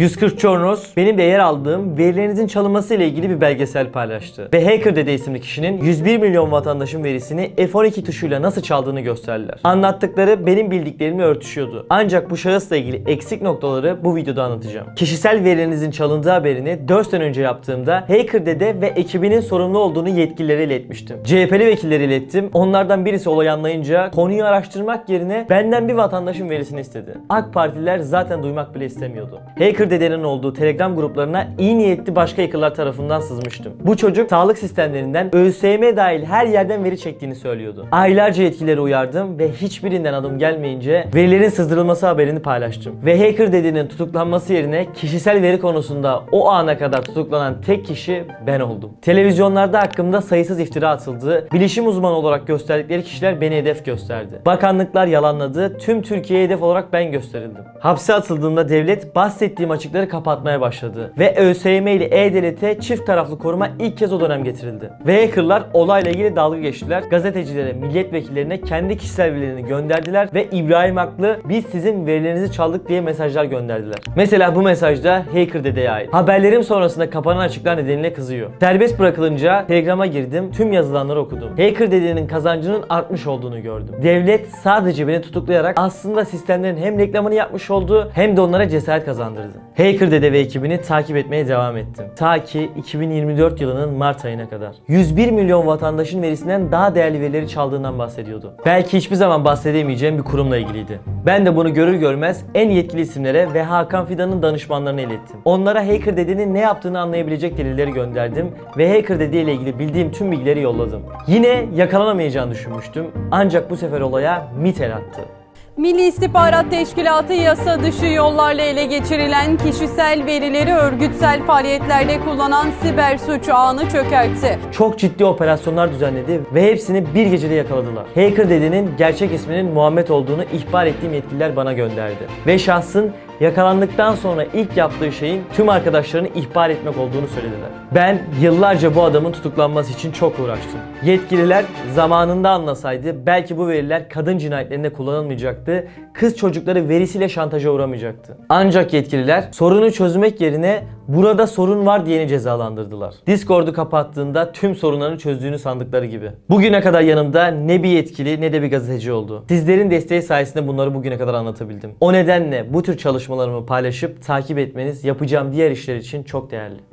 140 Chornos benim de yer aldığım verilerinizin çalınması ile ilgili bir belgesel paylaştı. Ve Hacker Dede isimli kişinin 101 milyon vatandaşın verisini F12 tuşuyla nasıl çaldığını gösterdiler. Anlattıkları benim bildiklerimle örtüşüyordu. Ancak bu şahısla ilgili eksik noktaları bu videoda anlatacağım. Kişisel verilerinizin çalındığı haberini 4 sene önce yaptığımda Hacker Dede ve ekibinin sorumlu olduğunu yetkililere iletmiştim. CHP'li vekilleri ilettim. Onlardan birisi olayı anlayınca konuyu araştırmak yerine benden bir vatandaşın verisini istedi. AK Partililer zaten duymak bile istemiyordu. Hacker Dede'nin olduğu Telegram gruplarına iyi niyetli başka hackerlar tarafından sızmıştım. Bu çocuk sağlık sistemlerinden ÖSYM dahil her yerden veri çektiğini söylüyordu. Aylarca yetkilileri uyardım ve hiçbirinden adım gelmeyince verilerin sızdırılması haberini paylaştım. Ve Hacker Dede'nin tutuklanması yerine kişisel veri konusunda o ana kadar tutuklanan tek kişi ben oldum. Televizyonlarda hakkımda sayısız iftira atıldı. Bilişim uzmanı olarak gösterdikleri kişiler beni hedef gösterdi. Bakanlıklar yalanladı. Tüm Türkiye'ye hedef olarak ben gösterildim. Hapse atıldığımda devlet bahsettiğim açıkları kapatmaya başladı. Ve ÖSYM ile E-Devlet'e çift taraflı koruma ilk kez o dönem getirildi. Ve hackerlar olayla ilgili dalga geçtiler. Gazetecilere, milletvekillerine kendi kişisel verilerini gönderdiler ve İbrahim Haklı biz sizin verilerinizi çaldık diye mesajlar gönderdiler. Mesela bu mesajda Hacker dedeye ait. Haberlerim sonrasında kapanan açıklar nedeniyle kızıyor. Serbest bırakılınca Telegram'a girdim, tüm yazılanları okudum. Hacker dedenin kazancının artmış olduğunu gördüm. Devlet sadece beni tutuklayarak aslında sistemlerin hem reklamını yapmış oldu hem de onlara cesaret kazandırdı. Hacker dede ve ekibini takip etmeye devam ettim. Ta ki 2024 yılının Mart ayına kadar. 101 milyon vatandaşın verisinden daha değerli verileri çaldığından bahsediyordu. Belki hiçbir zaman bahsedemeyeceğim bir kurumla ilgiliydi. Ben de bunu görür görmez en yetkili isimlere ve Hakan Fidan'ın danışmanlarına ilettim. Onlara Hacker dedenin ne yaptığını anlayabilecek delilleri gönderdim ve Hacker dede ile ilgili bildiğim tüm bilgileri yolladım. Yine yakalanamayacağını düşünmüştüm ancak bu sefer olaya MIT el attı. Milli İstihbarat Teşkilatı yasa dışı yollarla ele geçirilen kişisel verileri örgütsel faaliyetlerde kullanan siber suç ağını çökertti. Çok ciddi operasyonlar düzenledi ve hepsini bir gecede yakaladılar. Hacker dedenin gerçek isminin Muhammed olduğunu ihbar ettiğim yetkililer bana gönderdi. Ve şahsın yakalandıktan sonra ilk yaptığı şeyin tüm arkadaşlarını ihbar etmek olduğunu söylediler. Ben yıllarca bu adamın tutuklanması için çok uğraştım. Yetkililer zamanında anlasaydı belki bu veriler kadın cinayetlerinde kullanılmayacaktı, kız çocukları verisiyle şantaja uğramayacaktı. Ancak yetkililer sorunu çözmek yerine burada sorun var diyeni cezalandırdılar. Discord'u kapattığında tüm sorunlarını çözdüğünü sandıkları gibi. Bugüne kadar yanımda ne bir yetkili ne de bir gazeteci oldu. Sizlerin desteği sayesinde bunları bugüne kadar anlatabildim. O nedenle bu tür çalışmalarımı paylaşıp takip etmeniz yapacağım diğer işler için çok değerli.